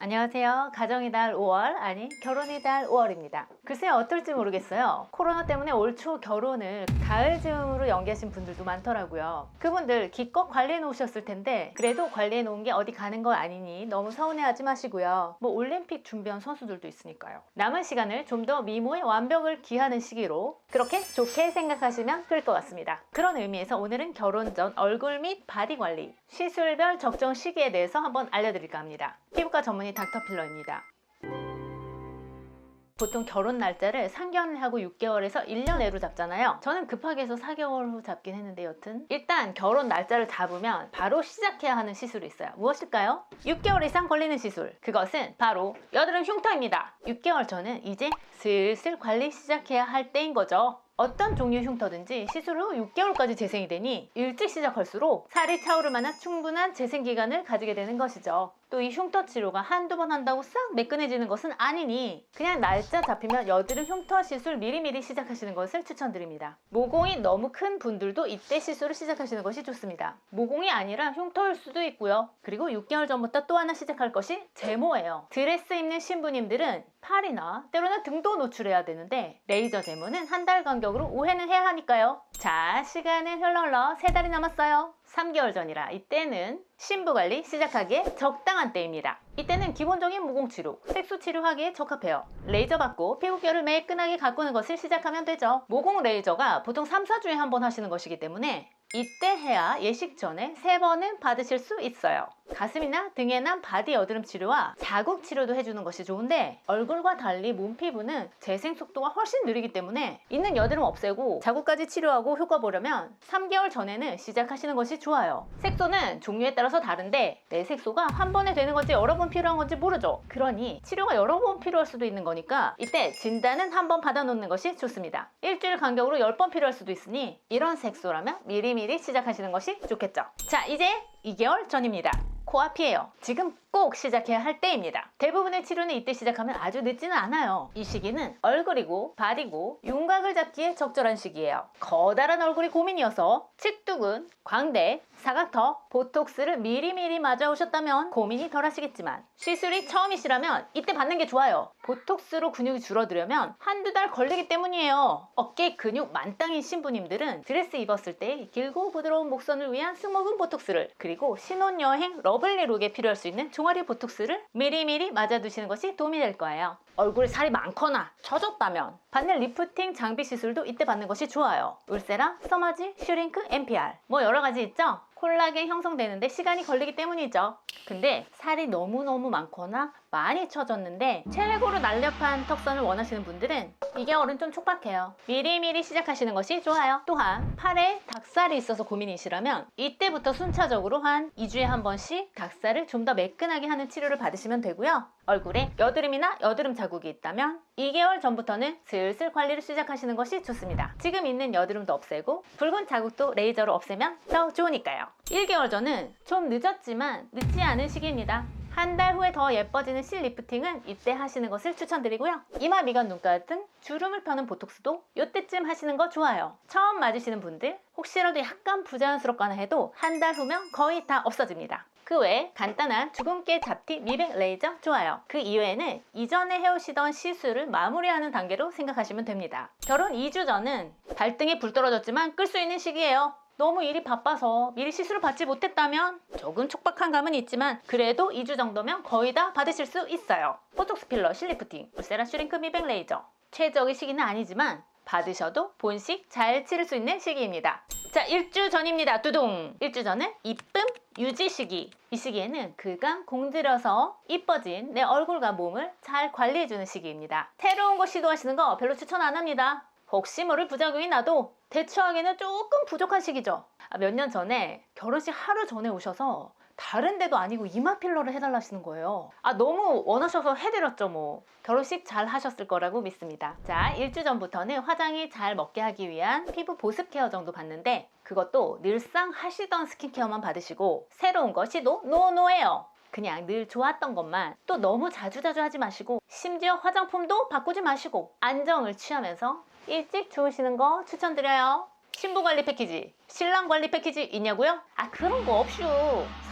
안녕하세요. 가정의 달 5월, 아니, 결혼의 달 5월입니다. 글쎄 어떨지 모르겠어요. 코로나 때문에 올 초 결혼을 가을 즈음으로 연기하신 분들도 많더라고요. 그분들 기껏 관리해 놓으셨을 텐데, 그래도 관리해 놓은 게 어디 가는 거 아니니 너무 서운해하지 마시고요. 뭐 올림픽 준비한 선수들도 있으니까요. 남은 시간을 좀 더 미모의 완벽을 기하는 시기로 그렇게 좋게 생각하시면 될 것 같습니다. 그런 의미에서 오늘은 결혼 전 얼굴 및 바디 관리, 시술별 적정 시기에 대해서 한번 알려드릴까 합니다. 피부과 전문의 닥터필러입니다. 보통 결혼 날짜를 상견례하고 6개월에서 1년 내로 잡잖아요. 저는 급하게 해서 4개월 후 잡긴 했는데 여튼 일단 결혼 날짜를 잡으면 바로 시작해야 하는 시술이 있어요. 무엇일까요? 6개월 이상 걸리는 시술. 그것은 바로 여드름 흉터입니다. 6개월 전은 이제 슬슬 관리 시작해야 할 때인 거죠. 어떤 종류의 흉터든지 시술 후 6개월까지 재생이 되니 일찍 시작할수록 살이 차오를 만한 충분한 재생 기간을 가지게 되는 것이죠. 또 이 흉터 치료가 한두 번 한다고 싹 매끈해지는 것은 아니니 그냥 날짜 잡히면 여드름 흉터 시술 미리미리 시작하시는 것을 추천드립니다. 모공이 너무 큰 분들도 이때 시술을 시작하시는 것이 좋습니다. 모공이 아니라 흉터일 수도 있고요. 그리고 6개월 전부터 또 하나 시작할 것이 제모예요. 드레스 입는 신부님들은 팔이나 때로는 등도 노출해야 되는데 레이저 제모는 한 달 간격으로 5회는 해야 하니까요. 자, 시간은 흘러 흘러 3달이 남았어요. 3개월 전이라 이때는 신부 관리 시작하기에 적당한 때입니다. 이때는 기본적인 모공 치료, 색소 치료하기에 적합해요. 레이저 받고 피부결을 매끈하게 가꾸는 것을 시작하면 되죠. 모공 레이저가 보통 3, 4주에 한 번 하시는 것이기 때문에 이때 해야 예식 전에 세 번은 받으실 수 있어요. 가슴이나 등에 난 바디 여드름 치료와 자국 치료도 해주는 것이 좋은데 얼굴과 달리 몸 피부는 재생 속도가 훨씬 느리기 때문에 있는 여드름 없애고 자국까지 치료하고 효과 보려면 3개월 전에는 시작하시는 것이 좋아요. 색소는 종류에 따라서 다른데 내 색소가 한 번에 되는 건지 여러 번 필요한 건지 모르죠. 그러니 치료가 여러 번 필요할 수도 있는 거니까 이때 진단은 한 번 받아놓는 것이 좋습니다. 일주일 간격으로 10번 필요할 수도 있으니 이런 색소라면 미리미리 시작하시는 것이 좋겠죠. 자, 이제 2개월 전입니다. 코앞이에요. 지금 꼭 시작해야 할 때입니다. 대부분의 치료는 이때 시작하면 아주 늦지는 않아요. 이 시기는 얼굴이고 바디고 윤곽을 잡기에 적절한 시기예요. 거다란 얼굴이 고민이어서 측두근, 광대, 사각터, 보톡스를 미리미리 맞아오셨다면 고민이 덜 하시겠지만 시술이 처음이시라면 이때 받는 게 좋아요. 보톡스로 근육이 줄어들려면 한두 달 걸리기 때문이에요. 어깨 근육 만땅인 신부님들은 드레스 입었을 때 길고 부드러운 목선을 위한 승모근 보톡스를 그리고 신혼여행 러 블리 룩에 필요할 수 있는 종아리 보톡스를 미리미리 맞아두시는 것이 도움이 될 거예요. 얼굴에 살이 많거나 처졌다면 받는 리프팅 장비 시술도 이때 받는 것이 좋아요. 울세라, 써마지, 슈링크, MPR 뭐 여러 가지 있죠? 콜라겐 형성되는데 시간이 걸리기 때문이죠. 근데 살이 너무너무 많거나 많이 처졌는데 최고로 날렵한 턱선을 원하시는 분들은 2개월은 좀 촉박해요. 미리미리 시작하시는 것이 좋아요. 또한 팔에 닭살이 있어서 고민이시라면 이때부터 순차적으로 한 2주에 한 번씩 닭살을 좀 더 매끈하게 하는 치료를 받으시면 되고요. 얼굴에 여드름이나 여드름 자국이 있다면 2개월 전부터는 슬슬 관리를 시작하시는 것이 좋습니다. 지금 있는 여드름도 없애고 붉은 자국도 레이저로 없애면 더 좋으니까요. 1개월 전은 좀 늦었지만 늦지 않은 시기입니다. 한달 후에 더 예뻐지는 실 리프팅은 이때 하시는 것을 추천드리고요. 이마, 미간, 눈가 등 주름을 펴는 보톡스도 이때쯤 하시는 거 좋아요. 처음 맞으시는 분들 혹시라도 약간 부자연스럽거나 해도 한 달 후면 거의 다 없어집니다. 그 외에 간단한 주근깨 잡티 미백 레이저 좋아요. 그 이외에는 이전에 해오시던 시술을 마무리하는 단계로 생각하시면 됩니다. 결혼 2주 전은 발등에 불 떨어졌지만 끌 수 있는 시기예요. 너무 일이 바빠서 미리 시술을 받지 못했다면 조금 촉박한 감은 있지만 그래도 2주 정도면 거의 다 받으실 수 있어요. 보톡스 필러, 실리프팅, 울세라 슈링크 미백 레이저. 최적의 시기는 아니지만 받으셔도 본식 잘 치를 수 있는 시기입니다. 자, 일주 전입니다. 두둥! 일주 전은 이쁨 유지 시기. 이 시기에는 그간 공들여서 이뻐진 내 얼굴과 몸을 잘 관리해주는 시기입니다. 새로운 거 시도하시는 거 별로 추천 안 합니다. 혹시 모를 부작용이 나도 대처하기는 조금 부족한 시기죠. 아, 몇년 전에 결혼식 하루 전에 오셔서 다른 데도 아니고 이마 필러를 해달라시는 거예요. 아, 너무 원하셔서 해드렸죠, 뭐. 결혼식 잘 하셨을 거라고 믿습니다. 자, 일주 전부터는 화장이 잘 먹게 하기 위한 피부 보습 케어 정도 받는데, 그것도 늘상 하시던 스킨케어만 받으시고, 새로운 거 시도 노노예요. 그냥 늘 좋았던 것만 또 너무 자주자주 하지 마시고 심지어 화장품도 바꾸지 마시고 안정을 취하면서 일찍 주무시는 거 추천드려요. 신부 관리 패키지, 신랑 관리 패키지 있냐고요? 아 그런 거 없슈.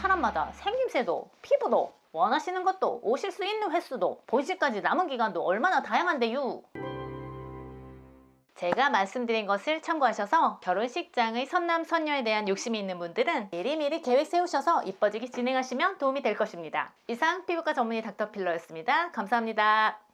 사람마다 생김새도 피부도 원하시는 것도 오실 수 있는 횟수도 본식까지 남은 기간도 얼마나 다양한데요. 제가 말씀드린 것을 참고하셔서 결혼식장의 선남 선녀에 대한 욕심이 있는 분들은 미리미리 계획 세우셔서 이뻐지게 진행하시면 도움이 될 것입니다. 이상 피부과 전문의 닥터필러였습니다. 감사합니다.